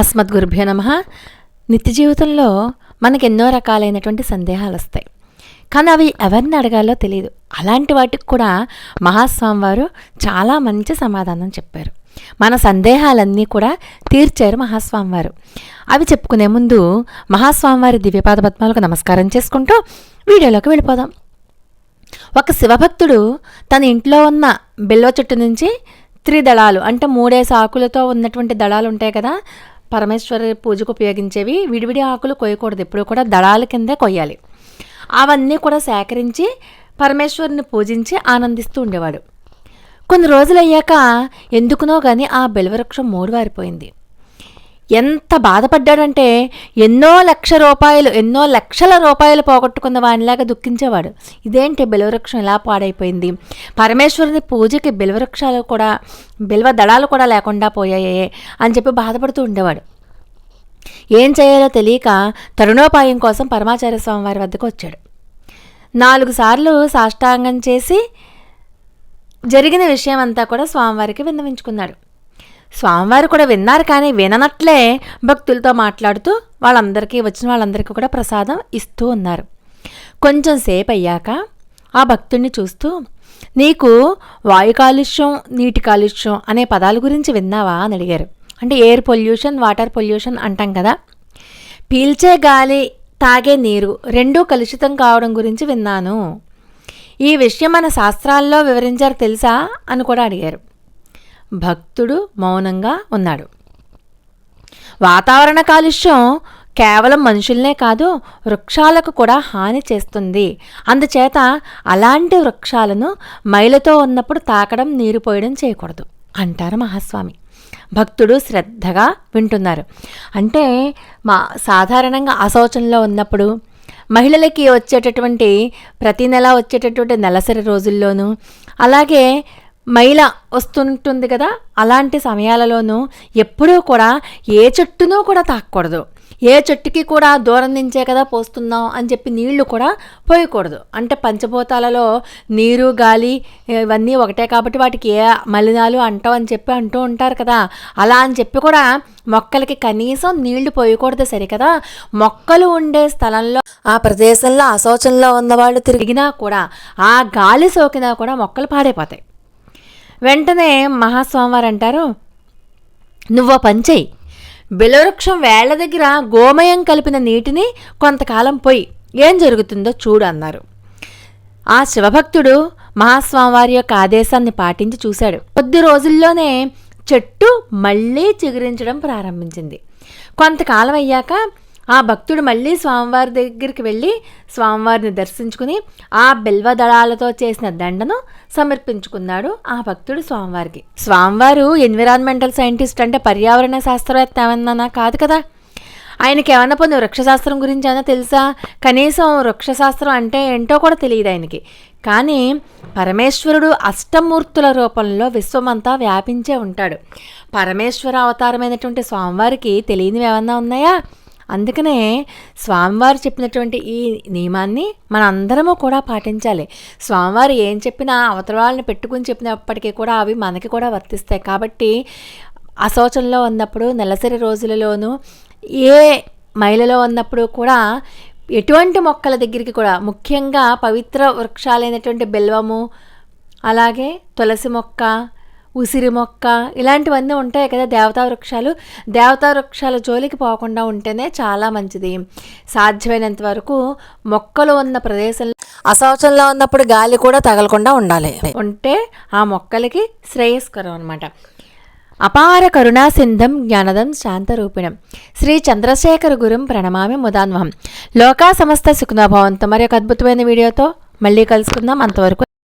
అస్మద్గురుభ్యో నమ. నిత్య జీవితంలో మనకు ఎన్నో రకాలైనటువంటి సందేహాలు వస్తాయి కానీ అవి ఎవరిని అడగాలో తెలియదు అలాంటి వాటికి కూడా మహాస్వామి వారు చాలా మంచి సమాధానం చెప్పారు. మన సందేహాలన్నీ కూడా తీర్చారు మహాస్వామి వారు అవి చెప్పుకునే ముందు మహాస్వామి వారి దివ్యపాద పద్మాలకు నమస్కారం చేసుకుంటూ వీడియోలోకి వెళ్ళిపోదాం. ఒక శివభక్తుడు తన ఇంట్లో ఉన్న బిల్వ చెట్టు నుంచి త్రిదళాలు అంటే మూడేసి ఆకులతో ఉన్నటువంటి దళాలు ఉంటాయి కదా పరమేశ్వరి పూజకు ఉపయోగించేవి విడివిడి ఆకులు కొయ్యకూడదు. ఎప్పుడు కూడా దళాల కిందే కొయ్యాలి. అవన్నీ కూడా సేకరించి పరమేశ్వరుని పూజించి ఆనందిస్తూ ఉండేవాడు. కొన్ని రోజులు అయ్యాక ఎందుకునో కానీ ఆ బెలవృక్షం మూడువారిపోయింది ఎంత బాధపడ్డాడంటే ఎన్నో లక్ష రూపాయలు ఎన్నో లక్షల రూపాయలు పోగొట్టుకున్న వానిలాగా దుఃఖించేవాడు. ఇదేంటి బిల్వవృక్షం ఇలా పాడైపోయింది? పరమేశ్వరుని పూజకి బిల్వవృక్షాలు కూడా బిల్వ దళాలు కూడా లేకుండా పోయాయే అని చెప్పి బాధపడుతూ ఉండేవాడు. ఏం చేయాలో తెలియక తరుణోపాయం కోసం పరమాచార్య స్వామి వారి వద్దకు వచ్చాడు. నాలుగు సార్లు సాష్టాంగం చేసి జరిగిన విషయం అంతా కూడా స్వామివారికి విన్నవించుకున్నాడు. స్వామివారు కూడా విన్నారు కానీ విననట్లే భక్తులతో మాట్లాడుతూ వాళ్ళందరికీ వచ్చిన వాళ్ళందరికీ కూడా ప్రసాదం ఇస్తూ ఉన్నారు. కొంచెం సేపు అయ్యాక ఆ భక్తుడిని చూస్తూ నీకు వాయు కాలుష్యం నీటి కాలుష్యం అనే పదాల గురించి విన్నావా? అని అడిగారు. అంటే ఎయిర్ పొల్యూషన్ వాటర్ పొల్యూషన్ అంటాం కదా. పీల్చే గాలి తాగే నీరు రెండూ కలుషితం కావడం గురించి విన్నాను. ఈ విషయం మన శాస్త్రాల్లో వివరించారు తెలుసా? అని కూడా అడిగారు. భక్తుడు మౌనంగా ఉన్నాడు. వాతావరణ కాలుష్యం కేవలం మనుషుల్నే కాదు వృక్షాలకు కూడా హాని చేస్తుంది. అందుచేత అలాంటి వృక్షాలను మైలతో ఉన్నప్పుడు తాకడం నీరు పోయడం చేయకూడదు అంటారు మహాస్వామి. భక్తుడు శ్రద్ధగా వింటున్నారు. అంటే మా సాధారణంగా అశౌచంలో ఉన్నప్పుడు మహిళలకి వచ్చేటటువంటి ప్రతి నెల వచ్చేటటువంటి నెలసరి రోజుల్లోనూ అలాగే మైల వస్తుంటుంది కదా అలాంటి సమయాలలోనూ ఎప్పుడూ కూడా ఏ చెట్టునూ కూడా తాకూడదు ఏ చెట్టుకి కూడా దూరం నుంచే కదా పోస్తున్నాం అని చెప్పి నీళ్ళు కూడా పోయకూడదు. అంటే పంచభూతాలలో నీరు గాలి ఇవన్నీ ఒకటే కాబట్టి వాటికి ఏ మలినాలు అంటావు అని చెప్పి అంటూ ఉంటారు కదా. అలా అని చెప్పి కూడా మొక్కలకి కనీసం నీళ్ళు పోయకూడదు సరే కదా మొక్కలు ఉండే స్థలంలో ఆ ప్రదేశంలో అశోచంలో ఉన్నవాళ్ళు తిరిగినా కూడా ఆ గాలి సోకినా కూడా మొక్కలు పాడైపోతాయి. వెంటనే మహాస్వామివారు అంటారు నువ్వు పంచేయి బిలవృక్షం వేళ్ళ దగ్గర గోమయం కలిపిన నీటిని కొంతకాలం పోయి ఏం జరుగుతుందో చూడు అన్నారు. ఆ శివభక్తుడు మహాస్వామివారి యొక్క ఆదేశాన్ని పాటించి చూశాడు. కొద్ది రోజుల్లోనే చెట్టు మళ్ళీ చిగురించడం ప్రారంభించింది. కొంతకాలం అయ్యాక ఆ భక్తుడు మళ్ళీ స్వామివారి దగ్గరికి వెళ్ళి స్వామివారిని దర్శించుకుని ఆ బిల్వ దళాలతో చేసిన దండను సమర్పించుకున్నాడు ఆ భక్తుడు స్వామివారికి. స్వామివారు ఎన్విరాన్మెంటల్ సైంటిస్ట్ అంటే పర్యావరణ శాస్త్రవేత్త ఏమన్నా కాదు కదా. ఆయనకి ఏమన్నా పొంది వృక్షశాస్త్రం గురించి ఏమన్నా తెలుసా? కనీసం వృక్షశాస్త్రం అంటే ఏంటో కూడా తెలియదు ఆయనకి. కానీ పరమేశ్వరుడు అష్టమూర్తుల రూపంలో విశ్వమంతా వ్యాపించే ఉంటాడు. పరమేశ్వర అవతారమైనటువంటి స్వామివారికి తెలియనివి ఏమన్నా ఉన్నాయా? అందుకనే స్వామివారు చెప్పినటువంటి ఈ నియమాన్ని మన అందరము కూడా పాటించాలి. స్వామివారు ఏం చెప్పినా అవతల వాళ్ళని పెట్టుకుని చెప్పినప్పటికీ కూడా అవి మనకి కూడా వర్తిస్తాయి. కాబట్టి అశోచంలో ఉన్నప్పుడు నెలసరి రోజులలోనూ ఏ మైలలో ఉన్నప్పుడు కూడా ఎటువంటి మొక్కల దగ్గరికి కూడా ముఖ్యంగా పవిత్ర వృక్షాలైనటువంటి బెల్వము అలాగే తులసి మొక్క ఉసిరి మొక్క ఇలాంటివన్నీ ఉంటాయి కదా దేవతా వృక్షాలు. దేవతా వృక్షాల జోలికి పోకుండా ఉంటేనే చాలా మంచిది. సాధ్యమైనంత వరకు మొక్కలు ఉన్న ప్రదేశంలో అశౌచంలో ఉన్నప్పుడు గాలి కూడా తగలకుండా ఉండాలి. ఉంటే ఆ మొక్కలకి శ్రేయస్కరం అనమాట అపార కరుణా సింధం జ్ఞానదం శాంతరూపిణం. శ్రీ చంద్రశేఖర గురుం ప్రణమామి ముదాన్వహం. లోకా సమస్త సుఖనోభవంతో మరి ఒక అద్భుతమైన వీడియోతో మళ్ళీ కలుసుకుందాం. అంతవరకు